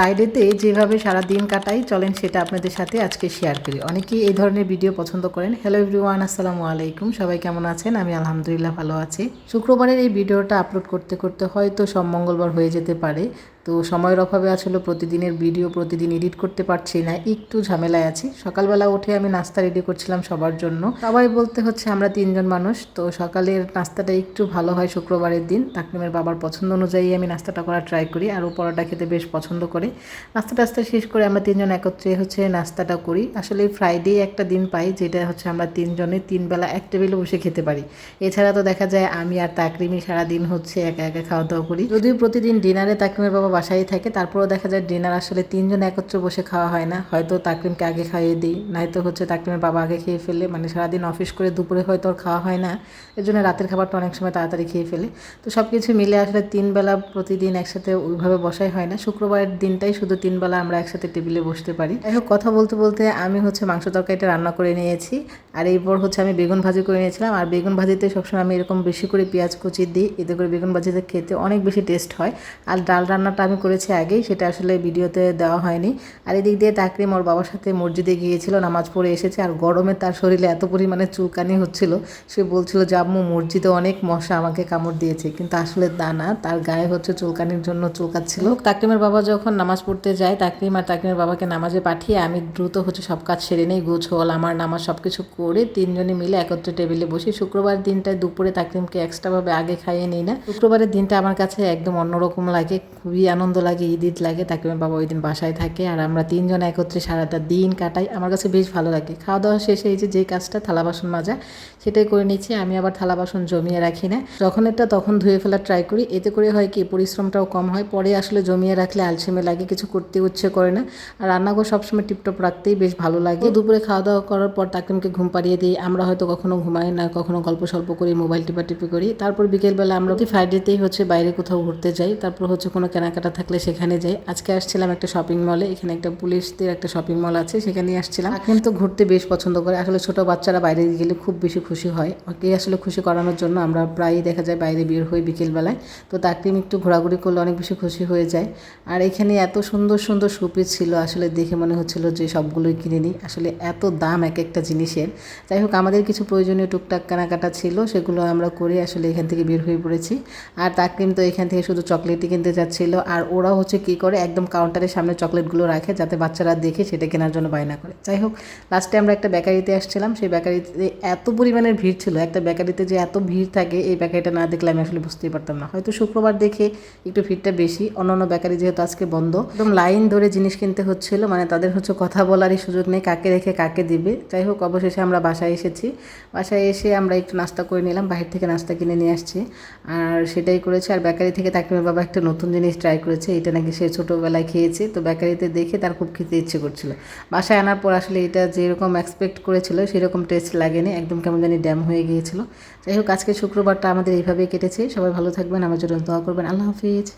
ফ্রাইডেতে যেভাবে সারা দিন কাটাই, চলেন সেটা আপনাদের সাথে আজকে শেয়ার করি। অনেকেই এই ধরনের ভিডিও পছন্দ করেন। হ্যালো এভরিওয়ান আসসালামু আলাইকুম। সবাই কেমন আছেন? আমি আলহামদুলিল্লাহ ভালো আছি। শুক্রবারের এই ভিডিওটা আপলোড করতে করতে হয়তো সব মঙ্গলবার হয়ে যেতে পারে। তো সময়ের অভাবে আসলে প্রতিদিনের ভিডিও প্রতিদিন এডিট করতে পারছি না, একটু ঝামেলায় আছি। সকালবেলা উঠে আমি নাস্তা রেডি করছিলাম সবার জন্য। সবাই বলতে হচ্ছে আমরা তিনজন মানুষ, তো সকালের নাস্তাটা একটু ভালো হয় শুক্রবারের দিন। তাকনিমের বাবার পছন্দ অনুযায়ী আমি নাস্তাটা করার ট্রাই করি, আর ও পরোটা খেতে বেশ পছন্দ করে। নাস্তা টাস্তা শেষ করে আমরা তিনজন একত্রে হচ্ছে নাস্তাটা করি। আসলে ফ্রাইডে একটা দিন পাই, যেটা হচ্ছে আমরা তিনজনে তিন বেলা এক টেবিলে বসে খেতে পারি। এছাড়া তো দেখা যায় আমি আর তাকরিমি সারাদিন হচ্ছে একা একা খাওয়া দাওয়া করি। যদিও প্রতিদিন ডিনারে তাকরিমের বাবা বাসায় থাকে, তারপরেও দেখা যায় ডিনার আসলে তিনজন একত্রে বসে খাওয়া হয় না। হয়তো তাকরিমকে আগে খাইয়ে দিই নয়তো হচ্ছে তাকরিমের বাবা আগে খেয়ে ফেলে। মানে সারাদিন অফিস করে দুপুরে হয়তো আর খাওয়া হয় না। এর জন্য রাতের খাবারটা অনেক সময় তাড়াতাড়ি খেয়ে ফেলে। তো সব কিছু মিলে আসলে তিন বেলা প্রতিদিন একসাথে ওইভাবে বসাই হয় না। শুক্রবারের দিনটাই শুধু তিন বেলা আমরা একসাথে টেবিলে বসতে পারি। যাই হোক, কথা বলতে বলতে আমি হচ্ছে মাংস তরকারিটা রান্না করে নিয়েছি। আর এরপর হচ্ছে আমি বেগুন ভাজি করে নিয়েছিলাম। আর বেগুন ভাজিতে সবসময় আমি এরকম বেশি করে পেঁয়াজ কুচি দিই। এতে করে বেগুন ভাজিতে খেতে অনেক বেশি টেস্ট হয়। আর ডাল রান্নাটা আমি করেছি আগেই, সেটা আসলে ভিডিওতে দেওয়া হয়নি। আর এদিক দিয়ে তাকরিম ওর বাবার সাথে মসজিদে গিয়েছিল, নামাজ পড়ে এসেছে, আর গরমে তার শরীরে এত পরিমাণে চুলকানি হচ্ছিল, সে বলছিল যে, আম্মু, মসজিদে অনেক মশা আমাকে কামড় দিয়েছে। কিন্তু আসলে দানা তার গায়ে হচ্ছে চুলকানির জন্য চুলকাচ্ছিল। তাকরিমের বাবা যখন নামাজ পড়তে যায়, তাকরিম আর তাকরিমের বাবাকে নামাজে পাঠিয়ে আমি দ্রুত হচ্ছে সব কাজ সেরে নেই, গোছল, আমার নামাজ সব কিছু করে তিনজনে মিলে একত্রে টেবিলে বসি। শুক্রবার দিনটায় দুপুরে তাকরিমকে এক্সট্রাভাবে আগে খাইয়ে নিই না। শুক্রবারের দিনটা আমার কাছে একদম অন্যরকম লাগে, খুবই আনন্দ লাগে, ঈদ ঈদ লাগে তাকরিমের বাবা ওই দিন বাসায় থাকে আর আমরা তিনজন একত্রে সারাটা দিন কাটাই। আমার কাছে বেশ ভালো লাগে। খাওয়া দাওয়া শেষে এই যে যে কাজটা থালা বাসন মাজা, সেটাই করে নিচ্ছি। আমি আবার থালা বাসন জমিয়ে রাখি না। যখন এটা তখন ধুয়ে ফেলার ট্রাই করি। এতে করে হয় কি, পরিশ্রমটাও কম হয়। পরে আসলে জমিয়ে রাখলে আলসেমে লাগে, কিছু করতে ইচ্ছে করে না। আর রান্নাঘর সবসময় টিপটপ রাখতেই বেশ ভালো লাগে। দুপুরে খাওয়া দাওয়া করার পর তাকিমকে ঘুম পাড়িয়ে দিই। আমরা হয়তো কখনো ঘুমাই না, কখনো গল্প সল্প করি, মোবাইল টিপা টিপি করি। তারপর বিকেলবেলা আমরা ফ্রাইডেতেই হচ্ছে বাইরে কোথাও ঘুরতে যাই। তারপর হচ্ছে কোনো কেনাকাটা থাকলে সেখানে যাই। আজকে আসছিলাম একটা শপিং মলে এখানে একটা পুলিশদের একটা শপিং মল আছে সেখানেই আসছিলাম। কিন্তু ঘুরতে বেশ পছন্দ করে। আসলে ছোট বাচ্চারা বাইরে গেলে খুব বেশি খুশি হয়। ওকে আসলে খুশি করানোর জন্য আমরা প্রায়ই দেখা যায় বাইরে বের হই বিকেলবেলায়। তো তাকরিম একটু ঘোরাঘুরি করলে অনেক বেশি খুশি হয়ে যায়। আর এখানে এত সুন্দর সুন্দর শোপিস ছিল আসলে দেখে মনে হচ্ছিল যে সবগুলোই কিনে নিই। আসলে এত দাম এক একটা জিনিসের। যাই হোক আমাদের কিছু প্রয়োজনীয় টুকটাক কেনাকাটা ছিল সেগুলো আমরা করে আসলে এখান থেকে বের হয়ে পড়েছি। আর তাকরিম তো এখান থেকে শুধু চকলেটই কিনতে যাচ্ছিল। আর ওরাও হচ্ছে কী করে, একদম কাউন্টারের সামনে চকলেটগুলো রাখে যাতে বাচ্চারা দেখে সেটা কেনার জন্য বায়না করে। যাই হোক লাস্টে আমরা একটা বেকারিতে আসছিলাম, সেই বেকারিতে এত পরিমাণের ভিড় ছিল, একটা বেকারিতে যে এত ভিড় থাকে, এই বেকারিটা না দেখলে আমি আসলে বুঝতেই পারতাম না। হয়তো শুক্রবার দেখে একটু ভিড়টা বেশি, অন্যান্য বেকারি যেহেতু আজকে বন্ধ, একদম লাইন ধরে জিনিস কিনতে হচ্ছিল মানে তাদের হচ্ছে কথা বলারই সুযোগ নেই, কাকে রেখে কাকে দিবে। যাই হোক, অবশেষে আমরা বাসায় এসেছি, বাসায় এসে আমরা একটু নাস্তা করে নিলাম, বাহির থেকে নাস্তা কিনে নিয়ে আসছি। আর সেটাই করেছি, আর বেকারি থেকে তাকিমের বাবা একটা নতুন জিনিস ট্রাই করেছে, এটা নাকি সে ছোটোবেলায় খেয়েছে। তো বেকারিতে দেখে তার খুব খেতে ইচ্ছে করছিল। বাসায় আনার পর আসলে এটা যেরকম এক্সপেক্ট করেছিল, সেরকম টেস্ট লাগেনি। একদম কেমন জানি ড্যাম হয়ে গিয়েছিল। যাই হোক, আজকে শুক্রবারটা আমাদের এইভাবেই কেটেছে। সবাই ভালো থাকবেন, আমার জন্য দোয়া করবেন। আল্লাহ হাফিজ।